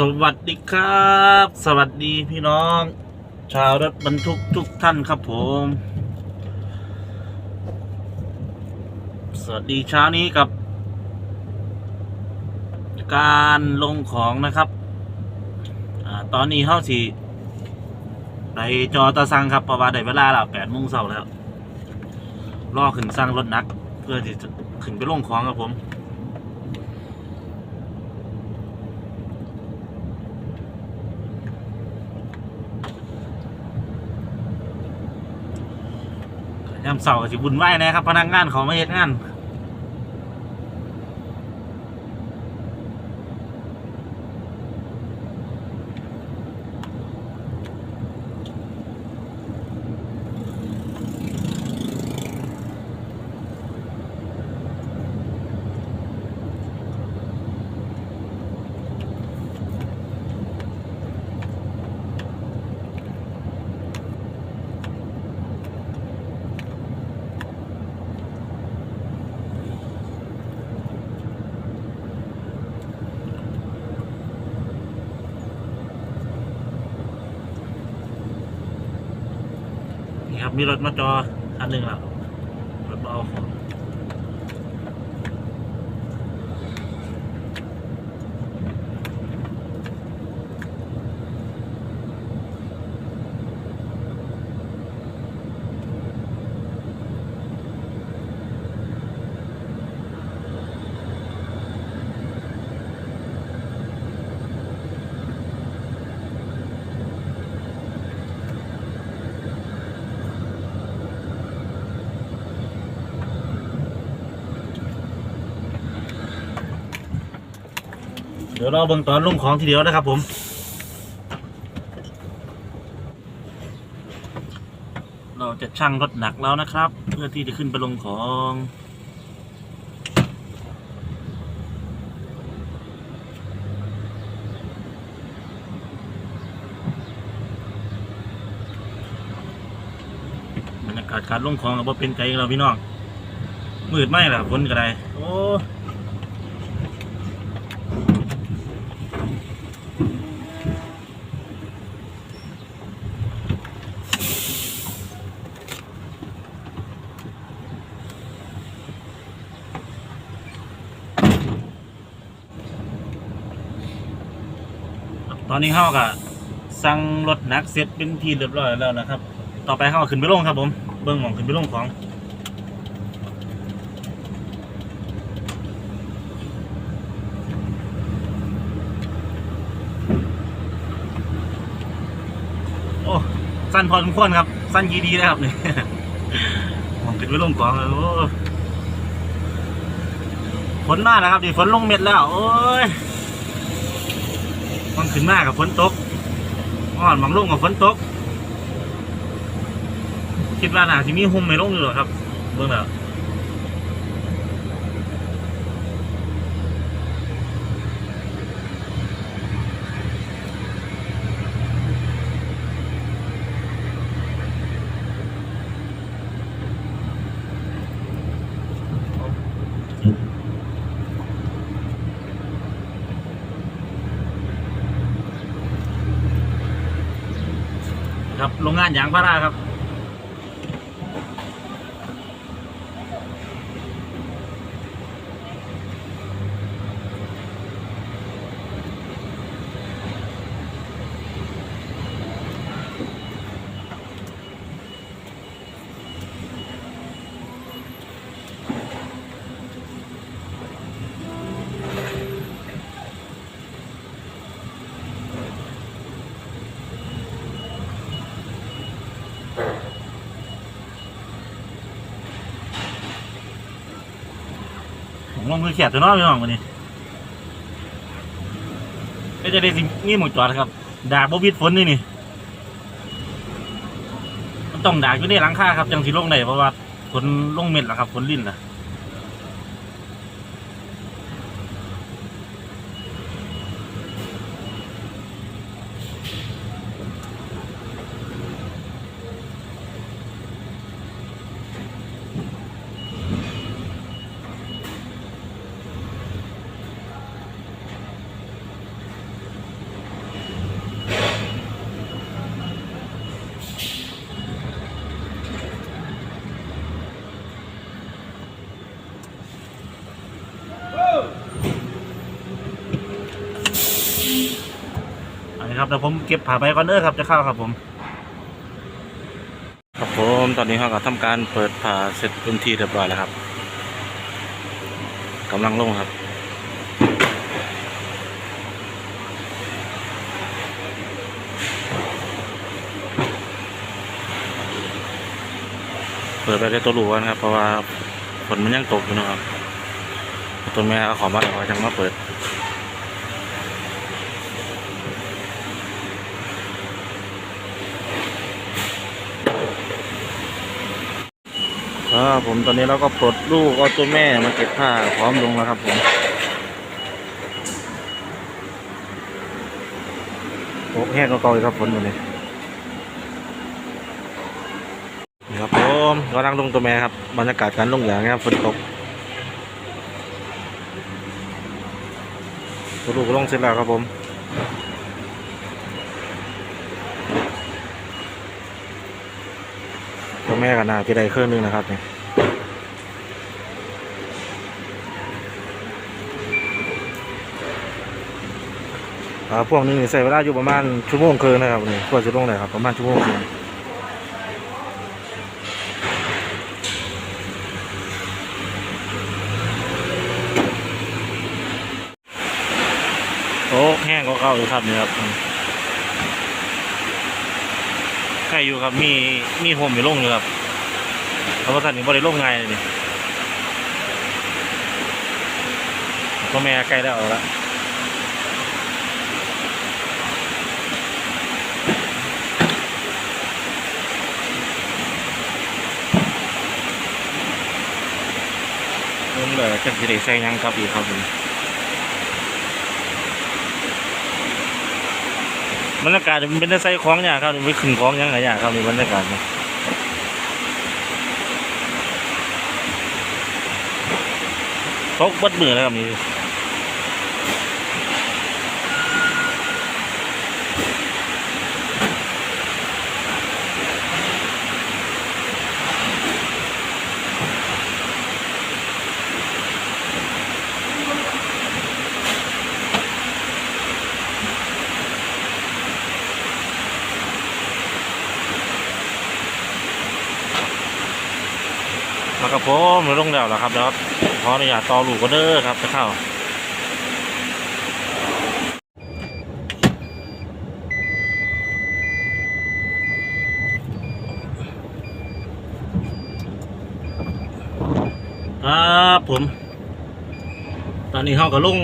สวัสดีครับ สวัสดีพี่น้อง ชาวรถบรรทุกทุกท่านครับผม สวัสดีเช้านี้กับ การลงของนะครับอตอนนี้เข้าสี่ไปจอตะซังครับเพราะว่าได้เวลาแล้วแปดโมงเช้าแล้วรอขึ้นสร้างรถนัก เพื่อที่จะขึ้นไปลงของครับผม ยาเสาร์สิบุญไหวนะครับพนักงานเขาไม่เฮ็ดงาน มีรถมาจอคันหนึ่งแล้ว รถมาเอาของเดี๋ยวเราเบิ่งตอนลงของทีเดียวนะครับ ผมเราจะชั่งรถหนักแล้วนะครับ เพื่อที่จะขึ้นไปลงของบรรยากาศการลงของกับว่าเป็นใจเราพี่น้องมืดไหมล่ะฝนก็ได้โอ้ อนนี้เข้ากับสั่งรถนักเสร็จเป็นที่เรียบร้อยแล้วนะครับ ต่อไปเข้าขึ้นไปลงครับผม เบิ้งหมองขึ้นไปลงของโอ้สั้นพอสมควรครับ สั้นยีดีนะครับเนี่ยผมขึ้นไปลงของโอ้ฝนมาแล้วครับดิฝนลงเม็ดแล้ว โอ้ย มันขึ้นมากับฝนตกอ่อนมองลงกับฝนตก คิดว่าน่าจะมีหุ่มไม่ลงอยู่หรอครับ เบื้องหลัง ครับโรงงานยางพาราครับ ผมลงมือเขียดตัวน้อยพี่น้องวันนี้ก็จะได้สินี่หมดจอดครับดาบบวิดฝนนี่นี่มันต้องดาบอยู่ในหลังคาครับจังสิลงได้เพราะว่าฝนลงเม็ดแล้วครับฝนลิ่นนะ นะครับแต่ผมเก็บผ่าไปก่อนเด้อครับจะเข้าครับผม ครับผมตอนนี้เราก็ทำการเปิดผ่าเสร็จพื้นที่เรียบร้อยแล้วครับกำลังลงครับเปิดไปได้ตัวหลูกันครับ เพราะว่าฝนมันยังตกอยู่นะครับตัวแม่เอาของมาแล้วก็ยังมาเปิด ครับผมตอนนี้เราก็ปลดลูกเอาตัวแม่มาเก็บผ้าพร้อมลงแล้วครับผมโอ้แห้งก็เกาครับฝนอยู่นี่นี่ครับผมกำลังลงตัวแม่ครับบรรยากาศการลงอย่างนี้ครับฝนตกตัวลูกลงเสร็จแล้วครับผม ตัวแม่กันนาจะได้เครื่องนึงนะครับเนี่ยพวกนึงนี่ใส่เวลาอยู่ประมาณชั่วโมงครึ่งนะครับนี่กว่าจะลงได้ครับประมาณชั่วโมงครึ่งโอ้แห้งก็เข้าอยู่ครับนี่ครับใก ล้อยู่ครับ มีมีโฮมอยู่ลงอยู่ครับเพราะว่าท่านนี่บ่ได้ลงง่ายเลยนี่ตัวแม่ใกล้ได้เอาละลงเลยจังสิได้ใส่ยังครับอีกครับผม บรรยากาศมันเป็นได้ใส่ของอย่างครับไม่ขึ้นของอยังไงอย่างครับนี่บรรยากาศนี่ตกบัดมือแล้วครับนี่ แล้วก็ผมลงแล้วล่ะครับแล้วขออนุญาตต่อลูกก็เด้อครับจะเข้าครับผม ตอนนี้เขาก็ลง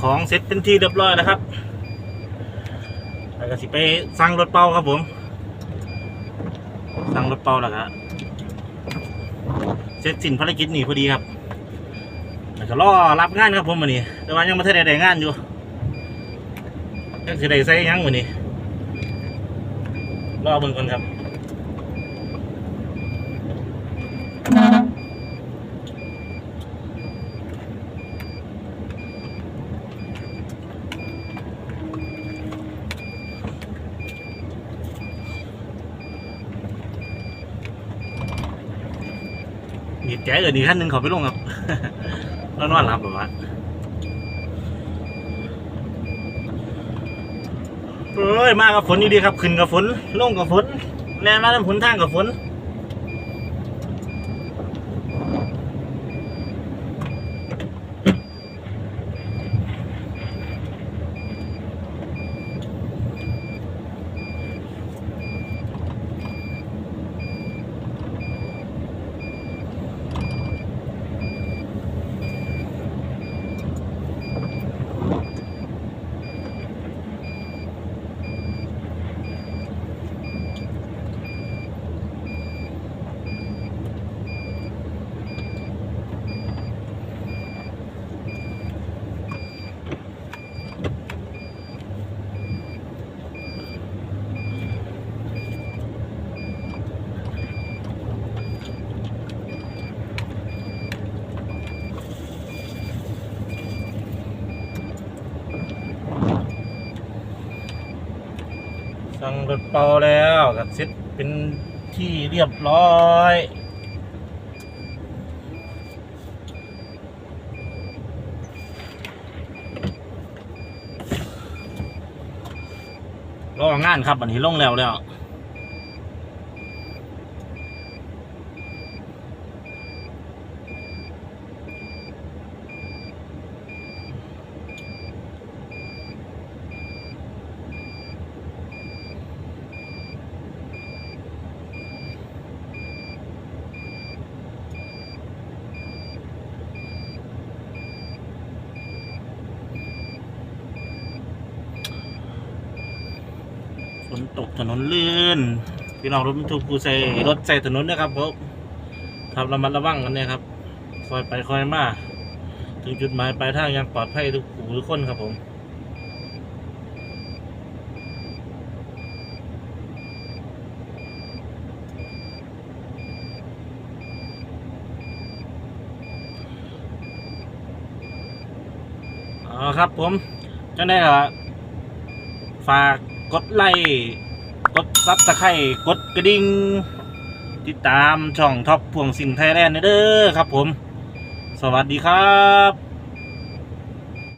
ของเสร็จเป็นที่เรียบร้อยแล้วครับแล้วก็สิไปสั่งรถเป่าครับผมสั่งรถเป่าแล้วครับ สร็จสิ้นภารกิจนี่พอดีครับแล้วก็รอรับงานครับผมวันนี้ แต่ว่ายังไม่ทันได้ได้งานอยู่ยังสิได้ใส่ยังวันนี้รอเบิ่งก่อนครับ แกเอินอีกขั้นหนึ่งเขาไปลงครับแล้วนอนหลับแบบว่าเอ้ยมากับฝนอยู่ดีครับ ขึ้นกับฝนลงกับฝนแน่นมาทำฝนทางกับฝน สั่งรถเป่าแล้วกับเซ็ตเป็นที่เรียบร้อยรองานครับอันนี้ลงแล้วแล้ว นตกถนนลื่น พี่น้องรถบรรทุกผู้ใส่รถใส่ถนนนะครับผมขับระมัดระวังกันเนี่ยครับคอยไปคอยมาถึงจุดหมายปลายทางอยังปลอดภัยทุกผู้ทุกคนครับผมอ๋อครับผมจังได้ก็ฝาก กดไลค์กดซับสไครต์กดกระดิ่งติดตามช่องท็อปพวงสิ่งไทยแลนด์เด้อครับผม สวัสดีครับ